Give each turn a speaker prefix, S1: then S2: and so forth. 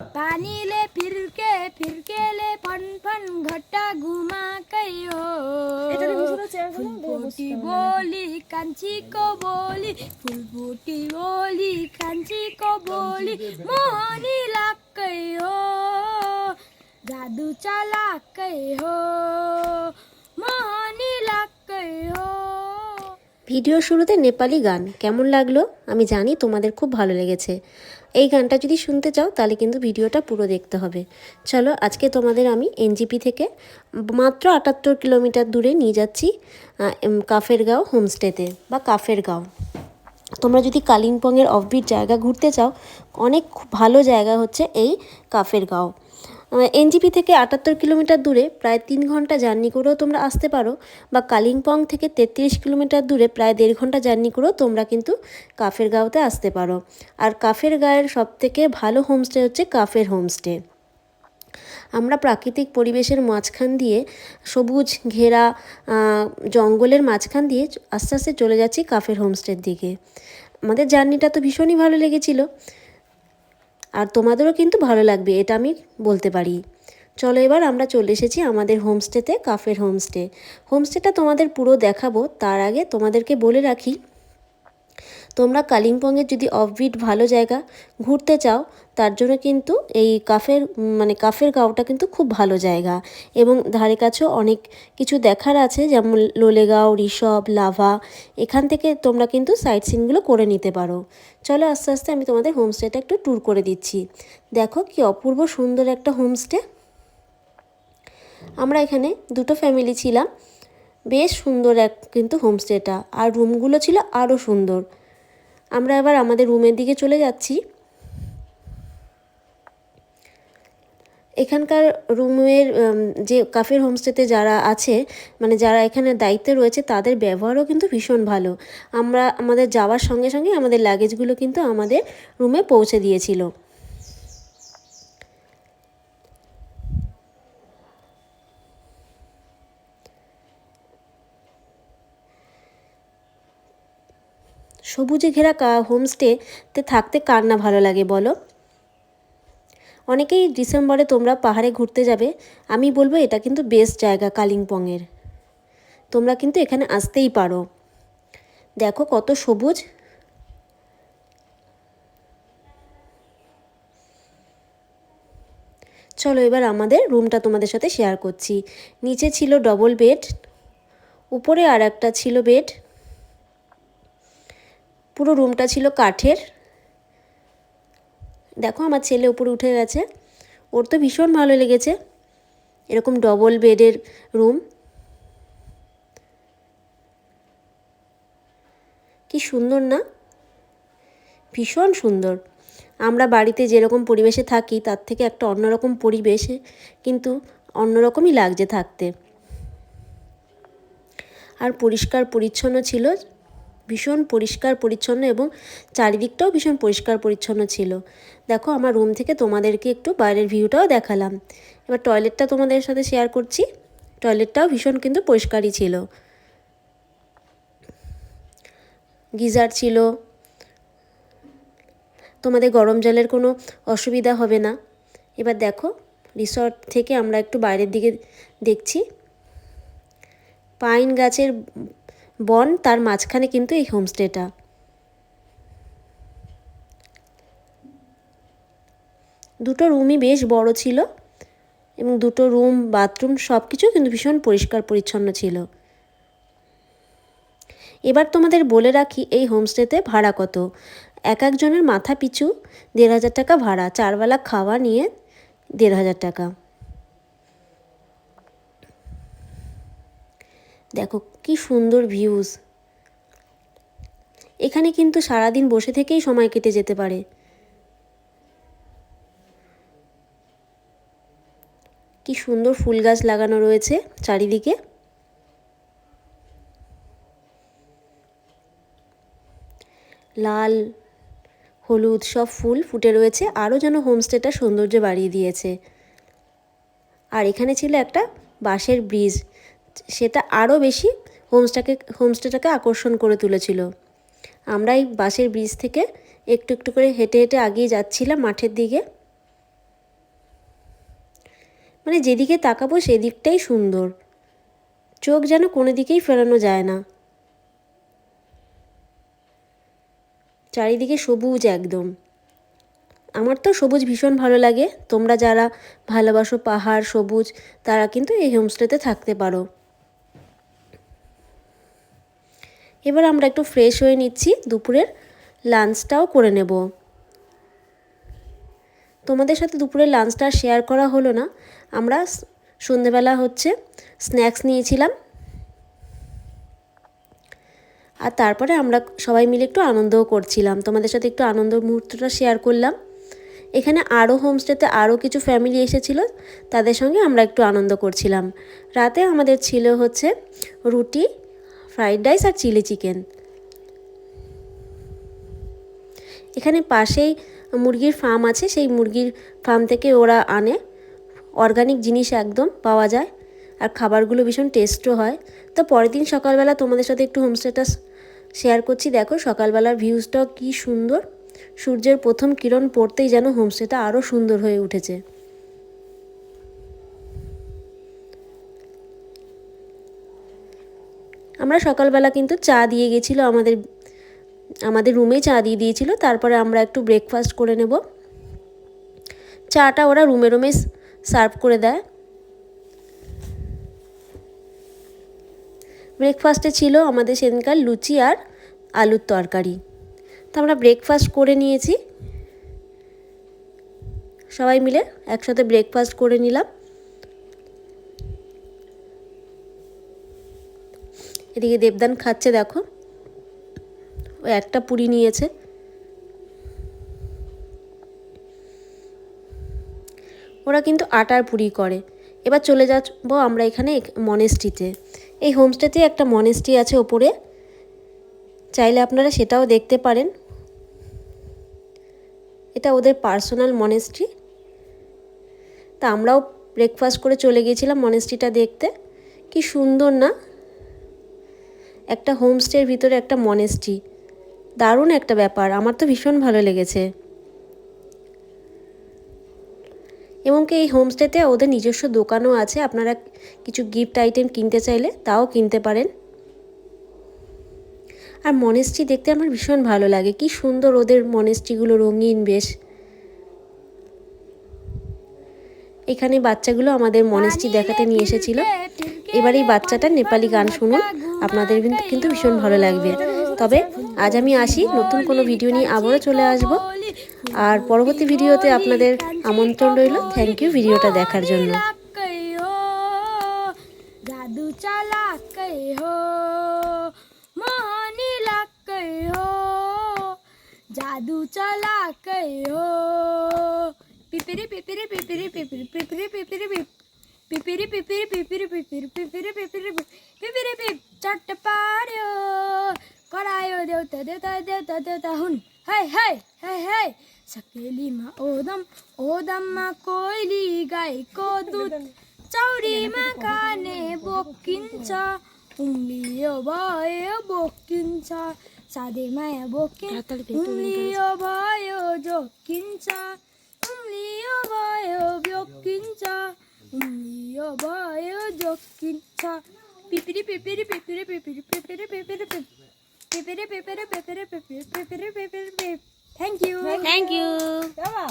S1: पानीले फिर्के फिर्केले fun fun घट्टा
S2: घुमाकै हो।
S1: फुलबुटी बोली कान्छीको बोली फुलबुटी बोली कान्छीको बोली मोहनी लाकै हो जादु चलाकै हो मोहनी लाकै हो।
S3: ভিডিওর শুরুতে নেপালি গান কেমন লাগল? আমি জানি তোমাদের খুব ভালো লেগেছে। এই গানটা যদি শুনতে চাও, তাহলে কিন্তু ভিডিওটা পুরো দেখতে হবে। চলো, আজকে তোমাদের আমি এনজিপি থেকে মাত্র আটাত্তর কিলোমিটার দূরে নিয়ে যাচ্ছি কাফেরগাঁও হোমস্টেতে বা কাফেরগাঁও। তোমরা যদি কালিম্পংয়ের অফবিট জায়গা ঘুরতে চাও, অনেক ভালো জায়গা হচ্ছে এই কাফেরগাঁও। এনজিপি থেকে আটাত্তর কিলোমিটার দূরে প্রায় তিন ঘণ্টা জার্নি করেও তোমরা আসতে পারো, বা কালিম্পং থেকে তেত্রিশ কিলোমিটার দূরে প্রায় দেড় ঘণ্টা জার্নি করেও তোমরা কিন্তু কাফের গাঁওতে আসতে পারো। আর কাফের গাঁয়ের সবথেকে ভালো হোমস্টে হচ্ছে কাফের হোমস্টে আমরা প্রাকৃতিক পরিবেশের মাঝখান দিয়ে সবুজ ঘেরা জঙ্গলের মাঝখান দিয়ে আস্তে আস্তে চলে যাচ্ছি কাফের হোমস্টের দিকে। আমাদের জার্নিটা তো ভীষণই ভালো লেগেছিল। আর তোমাদেরও কিন্তু ভালো লাগবে, এটা আমি বলতে পারি। চলো এবার আমরা চলে এসেছি আমাদের হোমস্টেতে কাফের হোমস্টে হোমস্টেটা তোমাদের পুরো দেখাবো, তার আগে তোমাদেরকে বলে রাখি তোমরা কালিম্পংয়ের যদি অফবিট ভালো জায়গা ঘুরতে চাও, তার জন্য কিন্তু এই কাফের মানে কাফের গাঁওটা কিন্তু খুব ভালো জায়গা। এবং ধারে কাছেও অনেক কিছু দেখার আছে, যেমন লোলেগাঁও ঋষভ লাভা। এখান থেকে তোমরা কিন্তু সাইট সিনগুলো করে নিতে পারো। চলো আস্তে আস্তে আমি তোমাদের হোমস্টেটা একটু ট্যুর করে দিচ্ছি। দেখো কি অপূর্ব সুন্দর একটা হোমস্টে আমরা এখানে দুটো ফ্যামিলি ছিলাম। বেশ সুন্দর এক কিন্তু হোমস্টেটা আর রুমগুলো ছিল আরও সুন্দর। আমরা এবার আমাদের রুমের দিকে চলে যাচ্ছি। এখানকার রুমের যে কাফের হোমস্টেতে যারা আছে মানে যারা এখানে দায়িত্বে রয়েছে, তাদের ব্যবহারও কিন্তু ভীষণ ভালো। আমরা আমাদের যাওয়ার সঙ্গে সঙ্গে আমাদের লাগেজগুলো কিন্তু আমাদের রুমে পৌঁছে দিয়েছিল। সবুজে ঘেরা হোমস্টেতে থাকতে কার না ভালো লাগে বলো? অনেকেই ডিসেম্বরে তোমরা পাহাড়ে ঘুরতে যাবে, আমি বলব এটা কিন্তু বেস্ট জায়গা কালিম্পংয়ের। তোমরা কিন্তু এখানে আসতেই পারো। দেখো কত সবুজ। চলো এবার আমাদের রুমটা তোমাদের সাথে শেয়ার করছি। নিচে ছিল ডবল বেড উপরে আর একটা ছিল বেড পুরো রুমটা ছিল কাঠের। দেখো আমার ছেলে উপরে উঠে গেছে। ওর তো ভীষণ ভালো লেগেছে। এরকম ডবল বেডের রুম কি সুন্দর না? ভীষণ সুন্দর। আমরা বাড়িতে যেরকম পরিবেশে থাকি, তার থেকে একটা অন্যরকম পরিবেশে কিন্তু অন্যরকমই লাগছে থাকতে। আর পরিষ্কার পরিচ্ছন্ন ছিল। ভীষণ পরিষ্কার পরিচ্ছন্ন এবং চারিদিকটাও ভীষণ পরিষ্কার পরিচ্ছন্ন ছিল। দেখো, আমার রুম থেকে তোমাদেরকে একটু বাইরের ভিউটাও দেখালাম। এবার টয়লেটটা তোমাদের সাথে শেয়ার করছি। টয়লেটটাও ভীষণ কিন্তু পরিষ্কারই ছিল। গিজার ছিল। তোমাদের গরম জলের কোনো অসুবিধা হবে না। এবার দেখো রিসর্ট থেকে আমরা একটু বাইরের দিকে দেখছি। পাইন গাছের বন তার মাঝখানে কিন্তু এই হোমস্টেটা। দুটো রুমই বেশ বড় ছিল এবং দুটো রুম, বাথরুম সব কিছু কিন্তু ভীষণ পরিষ্কার পরিচ্ছন্ন ছিল। এবার তোমাদের বলে রাখি এই হোমস্টেতে ভাড়া কত। এক একজনের মাথা পিছু দেড় হাজার টাকা ভাড়া, চারবেলা খাওয়া নিয়ে দেড় হাজার টাকা। দেখো কি সুন্দর ভিউজ এখানে কিন্তু সারাদিন বসে থেকেই সময় কেটে যেতে পারে। কি সুন্দর ফুল গাছ লাগানো রয়েছে চারিদিকে। লাল, হলুদ সব ফুল ফুটে রয়েছে, আরও যেন হোমস্টেটা সৌন্দর্য বাড়িয়ে দিয়েছে। আর এখানে ছিল একটা বাঁশের ব্রিজ, সেটা আরও বেশি হোমস্টাকে, হোমস্টেটাকে আকর্ষণ করে তুলেছিল। আমরা এই বাঁশের ব্রিজ থেকে একটু একটু করে হেঁটে হেঁটে আগিয়ে যাচ্ছিলাম মাঠের দিকে। মানে যেদিকে তাকাবো সেদিকটাই সুন্দর। চোখ যেন কোনো দিকেই ফেরানো যায় না। চারিদিকে সবুজ একদম। আমার তো সবুজ ভীষণ ভালো লাগে। তোমরা যারা ভালোবাসো পাহাড়, সবুজ, তারা কিন্তু এই হোমস্টেতে থাকতে পারো। এবার আমরা একটু ফ্রেশ হয়ে নিচ্ছি, দুপুরের লাঞ্চটাও করে নেব। তোমাদের সাথে দুপুরের লাঞ্চটা শেয়ার করা হলো না। আমরা সন্ধেবেলা হচ্ছে স্ন্যাক্স নিয়েছিলাম। আর তারপরে আমরা সবাই মিলে একটু আনন্দও করছিলাম। তোমাদের সাথে একটু আনন্দ মুহূর্তটা শেয়ার করলাম। এখানে আরও হোমস্টেতে আরও কিছু ফ্যামিলি এসেছিল। তাদের সঙ্গে আমরা একটু আনন্দ করছিলাম। রাতে আমাদের ছিল হচ্ছে রুটি ফ্রাইড রাইস আর চিলি চিকেন। এখানে পাশেই মুরগির ফার্ম আছে, সেই মুরগির ফার্ম থেকে ওরা আনে। অর্গানিক জিনিস একদম পাওয়া যায় আর খাবারগুলো ভীষণ টেস্টও হয়। তো পরের দিন সকালবেলা তোমাদের সাথে একটু হোমস্টেটা শেয়ার করছি। দেখো সকালবেলার ভিউজটাও কী সুন্দর। সূর্যের প্রথম কিরণ পড়তেই যেন হোমস্টেটা আরও সুন্দর হয়ে উঠেছে। আমরা সকালবেলা কিন্তু চা দিয়ে গেছিল, আমাদের আমাদের রুমে চা দিয়ে দিয়েছিল, তারপরে আমরা একটু ব্রেকফাস্ট করে নেব। চাটা ওরা রুমে রুমে সার্ভ করে দেয়। ব্রেকফাস্টে ছিল আমাদের সেদিনকার লুচি আর আলুর তরকারি। তো আমরা ব্রেকফাস্ট করে নিয়েছি। সবাই মিলে একসাথে ব্রেকফাস্ট করে নিলাম। এদিকে দেবদান খাচ্ছে, দেখো। ও একটা পুরি নিয়েছে। ওরা কিন্তু আটার পুরি করে। এবার চলে যাব আমরা এখানে মনেস্ট্রিতে এই হোমস্টেতে একটা মনেস্ট্রি আছে ওপরে। চাইলে আপনারা সেটাও দেখতে পারেন। এটা ওদের পার্সোনাল মনেস্ট্রি তা আমরাও ব্রেকফাস্ট করে চলে গিয়েছিলাম মনেস্ট্রিটা দেখতে। কি সুন্দর না? একটা হোমস্টের ভিতরে একটা মনেস্ট্রি। দারুণ একটা ব্যাপার, আমার তো ভীষণ ভালো লেগেছে। এবং কি এই হোমস্টেতে ওদের নিজস্ব দোকানও আছে, আপনারা কিছু গিফট আইটেম কিনতে চাইলে তাও কিনতে পারেন। আর মনেস্ট্রি দেখতে আমার ভীষণ ভালো লাগে, কি সুন্দর ওদের মনেস্ট্রিগুলো রঙিন বেশ। এখানে বাচ্চাগুলো আমাদের মনেষ্টি দেখাতে নিয়ে এসেছিল। এবার এই বাচ্চাটা নেপালি গান শুনুন। আপনাদের কিন্তু ভীষণ ভালো লাগবে। তবে আজ আমি আসি নতুন কোনো ভিডিও নিয়ে আবারও চলে আসব। আর পরবর্তী ভিডিওতে আপনাদের আমন্ত্রণ রইল। থ্যাংক ইউ ভিডিওটা দেখার জন্য।
S1: জাদু চালা হো। पिपिरी पिपिरी पिपिरी पिपिरी पिपिरी पिपिरी पिपिरी पिपिरी पिपिरी पिपिरी पिपिरी पिपिरी पिपिरी पिप चट पार्यो करायो देवता देवता देवता देवता हुन हाय हाय हाय हाय सकेली माँ ओदम ओदम माँ कोइली गाई को दूध चौरीमा काने बोकिन्छ उम्लियो भयो बोकिन्छ साधे माया बोकिन्छ उम्लियो भयो जोकिन्छ bakınca Ummiyor bayacak kinça Pipiri pipiri pipiri pipiri pipiri pipiri pipiri Pipiri pipiri pipiri pipiri pipiri pipiri Thank you.
S3: Thank you.